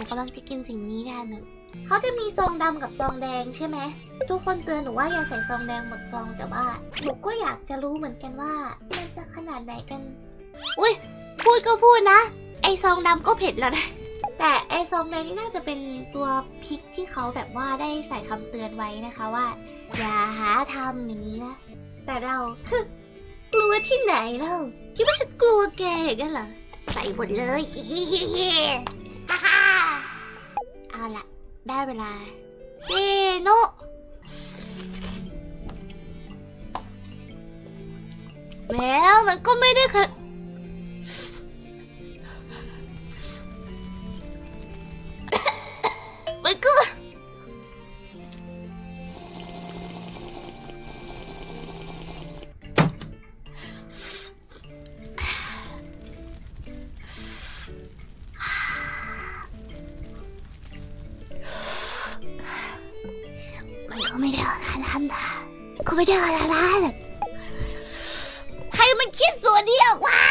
นูกำลังจะกินสิ่งนี้กันน่ะเขาจะมีซองดำกับซองแดงใช่ไหม ทุกคนเตือนหนูว่าอย่าใส่ซองแดงหมดซองแต่ว่าหนูก็อยากจะรู้เหมือนกันว่า มันจะขนาดไหนกัน อุ้ยพูดก็พูดนะ ไอซองดำก็เผ็ดแล้วนะ แต่ไอซองแดงนี่น่าจะเป็นตัวพริกที่เขาแบบว่าได้ใส่คำเตือนไว้นะคะว่า อย่าหาทำอย่างนี้นะ แต่เราคือกลัวที่ไหนเล่าคิดว่าฉันกลัวแกอย่างนั้นเหรอใส่หมดเลย ได้เวลาเซโนแล้วมันก็ไม่ได้ค่ะมันก็ มันก็ไม่ได้ขนาดนั้นนะก็ไม่ได้ขนาดนั้นให้มันคิดส่วนเดียวว่ะ